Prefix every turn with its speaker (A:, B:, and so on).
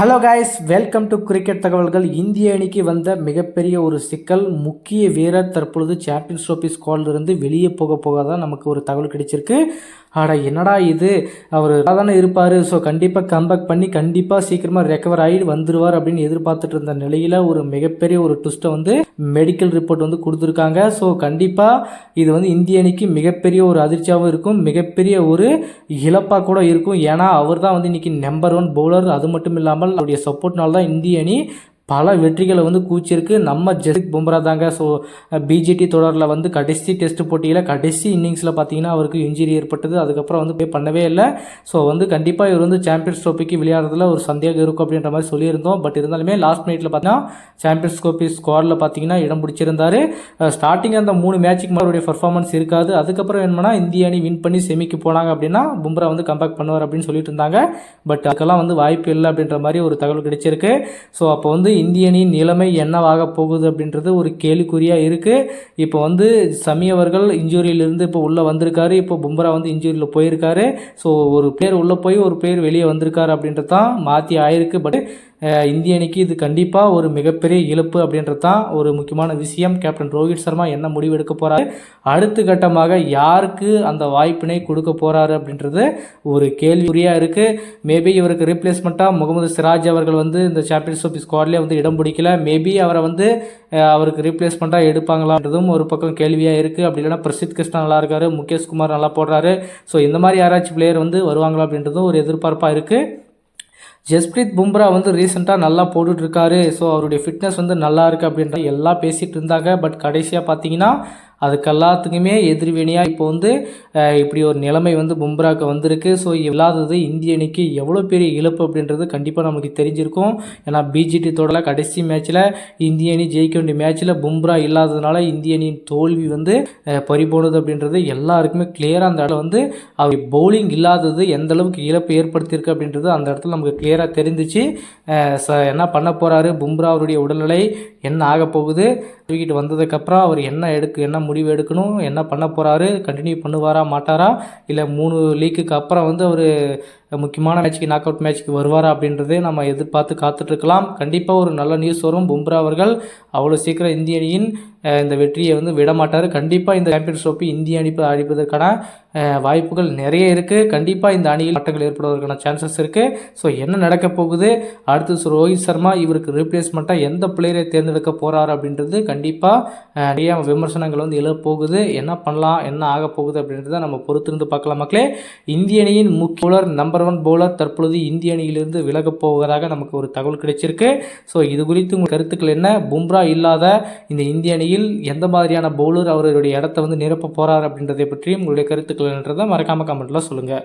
A: Hello guys welcome to cricket தகவல்கள் இந்திய அணிக்கு வந்த மிகப்பெரிய ஒரு சிக்கல் முக்கிய வீரர் தற்பொழுது சாம்பியன்ஸ் ட்ரோஃபி ஸ்குவாட்லேருந்து வெளியே போக போக தான் நமக்கு ஒரு தகவல் கிடைச்சிருக்கு. ஆடா என்னடா இது? அவர் தானே இருப்பார். ஸோ கண்டிப்பாக கம்பேக் பண்ணி கண்டிப்பாக சீக்கிரமாக ரெக்கவர் ஆகி வந்துடுவார் அப்படின்னு எதிர்பார்த்துட்டு இருந்த நிலையில் ஒரு மிகப்பெரிய ஒரு ட்விஸ்ட்டை வந்து மெடிக்கல் ரிப்போர்ட் வந்து கொடுத்துருக்காங்க. ஸோ கண்டிப்பாக இது வந்து இந்திய அணிக்கு மிகப்பெரிய ஒரு அதிர்ச்சியாகவும் இருக்கும். மிகப்பெரிய ஒரு இழப்பாக கூட இருக்கும். ஏன்னா அவர் தான் வந்து இன்றைக்கி நம்பர் ஒன் பவுலர் அது மட்டும் இல்லாமல் அவருடைய சப்போர்ட்னால தான் இந்திய அணி பல வெற்றிகளை வந்து கூச்சிருக்கு நம்ம ஜெசிக் பும்ரா தாங்க. ஸோ பிஜிடி தொடரில் வந்து கடைசி டெஸ்ட் போட்டியில் கடைசி இன்னிங்ஸில் பார்த்தீங்கன்னா அவருக்கு இன்ஜுரி ஏற்பட்டது. அதுக்கப்புறம் வந்து பே பண்ணவே இல்லை. ஸோ வந்து கண்டிப்பாக இவர் வந்து சாம்பியன்ஸ் ட்ரோஃபிக்கு விளையாடுறதுல ஒரு சந்தேகம் இருக்கும் அப்படின்ற மாதிரி சொல்லியிருந்தோம். பட் இருந்தாலுமே லாஸ்ட் மினிட்ல பார்த்தீங்கன்னா சாம்பியன்ஸ் ட்ரோஃபி ஸ்குவாடில் பார்த்தீங்கன்னா இடம் பிடிச்சிருந்தார். ஸ்டார்டிங் அந்த மூணு மேட்சுக்கு அவருடைய பர்ஃபார்மன்ஸ் இருக்காது. அதுக்கப்புறம் வேணும்னா இந்திய அணி வின் பண்ணி செமிக்கு போனாங்க அப்படின்னா பும்ரா வந்து கம்பேக் பண்ணுவார் அப்படின்னு சொல்லிட்டு இருந்தாங்க. பட் அதுக்கெல்லாம் வந்து வாய்ப்பு இல்லை அப்படின்ற மாதிரி ஒரு தகவல் கிடைச்சிருக்கு. ஸோ அப்போ வந்து இந்தியனின் நிலைமை என்னவாக போகுது அப்படின்றது ஒரு கேள்விக்குறியாக இருக்குது இப்போ வந்து சமி அவர்கள் இன்ஜூரியிலிருந்து இப்போ உள்ளே வந்திருக்காரு. இப்போ பும்ரா வந்து இன்ஜூரியில் போயிருக்காரு. ஸோ ஒரு பேர் உள்ளே போய் ஒரு பேர் வெளியே வந்திருக்காரு அப்படின்றது தான் மாற்றி ஆயிருக்கு. பட் இந்திய அணிக்கு இது கண்டிப்பாக ஒரு மிகப்பெரிய இழப்பு அப்படின்றது தான் ஒரு முக்கியமான விஷயம். கேப்டன் ரோஹித் சர்மா என்ன முடிவு எடுக்க போகிறாரு அடுத்த கட்டமாக யாருக்கு அந்த வாய்ப்பினை கொடுக்க போகிறாரு அப்படின்றது ஒரு கேள்விக்குறியாக இருக்குது மேபி இவருக்கு ரீப்ளேஸ்மெண்ட்டாக முகமது சிராஜ் அவர்கள் வந்து இந்த சாம்பியன்ஸ் ஆஃப் ஸ்குவாட்லேயே வந்து இடம் பிடிக்கல. மேபி அவரை வந்து அவருக்கு ரீப்ளேஸ்மெண்ட்டாக எடுப்பாங்களான்றதும் ஒரு பக்கம் கேள்வியாக இருக்குது அப்படி இல்லைனா பிரசித் கிருஷ்ணா நல்லா இருக்காரு முகேஷ் குமார் நல்லா போடுறாரு. ஸோ இந்த மாதிரி யாராச்சும் பிளேயர் வந்து வருவாங்களா அப்படின்றதும் ஒரு எதிர்பார்ப்பாக இருக்குது ஜஸ்பிரீத் பும்ரா வந்து ரீசெண்டாக நல்லா போட்டுட்ருக்காரு ஸோ அவருடைய ஃபிட்னஸ் வந்து நல்லா இருக்குது அப்படின்ற எல்லாம் பேசிகிட்டு இருந்தாங்க. பட் கடைசியாக பார்த்தீங்கன்னா அதுக்கு எல்லாத்துக்குமே எதிர்வினையாக இப்போ வந்து இப்படி ஒரு நிலைமை வந்து பும்ராக்கு வந்திருக்கு. ஸோ இல்லாதது இந்திய அணிக்கு எவ்வளோ பெரிய இழப்பு அப்படின்றது கண்டிப்பாக நமக்கு தெரிஞ்சிருக்கும். ஏன்னா பிஜிடி தொடரில் கடைசி மேட்ச்சில் இந்திய அணி ஜெயிக்க வேண்டிய மேட்ச்சில் பும்ரா இல்லாததுனால இந்திய அணியின் தோல்வி வந்து பறிபோனது அப்படின்றது எல்லாருக்குமே கிளியராக அந்த இடத்துல வந்து அவர் பவுலிங் இல்லாதது எந்த அளவுக்கு இழப்பு ஏற்படுத்தியிருக்கு அப்படின்றது அந்த இடத்துல நமக்கு கிளியராக தெரிஞ்சிச்சு. என்ன பண்ண போகிறாரு பும்ரா அவருடைய உடல்நிலை என்ன ஆக போகுது? தூக்கிட்டு வந்ததுக்கப்புறம் அவர் என்ன எடுக்க என்ன முடிவு எடுக்கணும் என்ன பண்ண போகிறாரு கண்டினியூ பண்ணுவாரா மாட்டாரா இல்லை மூணு லீக்குக்கு அப்புறம் வந்து அவர் முக்கியமான மேட்ச்க்கு நாக் அவுட் மேட்ச்க்கு வருவாரா அப்படின்றதே நம்ம எதிர்பார்த்து காத்துட்ருக்கலாம். கண்டிப்பாக ஒரு நல்ல நியூஸ் வரும். பும்ரா அவர்கள் அவ்வளோ சீக்கிரம் இந்திய அணியின் இந்த வெற்றியை வந்து விட மாட்டார் கண்டிப்பாக இந்த சாம்பியன்ஸ் ட்ரோஃபி இந்திய அணிப்பு அடிப்பதற்கான வாய்ப்புகள் நிறைய இருக்குது கண்டிப்பாக இந்த அணியில் ஆட்டங்கள் ஏற்படுவதற்கான சான்சஸ் இருக்குது ஸோ என்ன நடக்க போகுது? அடுத்து ரோஹித் சர்மா இவருக்கு ரீப்ளேஸ்மெண்ட்டாக எந்த பிளேயரை தேர்ந்தெடுக்க போகிறார் அப்படின்றது கண்டிப்பாக நிறைய விமர்சனங்கள் வந்து எழுத போகுது. என்ன பண்ணலாம்? என்ன ஆக போகுது அப்படின்றத நம்ம பொறுத்திருந்து பார்க்கலாம் மக்களே. இந்திய அணியின் முக்கிய நம்பர் நம்பர் ஒன் பவுலர் தற்பொழுது இந்திய அணியிலிருந்து விலகப் போவதாக நமக்கு ஒரு தகவல் கிடைச்சிருக்கு. ஸோ இது குறித்து உங்கள் கருத்துக்கள் என்ன? பும்ரா இல்லாத இந்த இந்திய அணியில் எந்த மாதிரியான பவுலர் அவருடைய இடத்த வந்து நிரப்ப போகிறார் அப்படின்றதை பற்றியும் உங்களுடைய கருத்துக்கள் என்றதை மறக்காமல் கமெண்ட்டில் சொல்லுங்கள்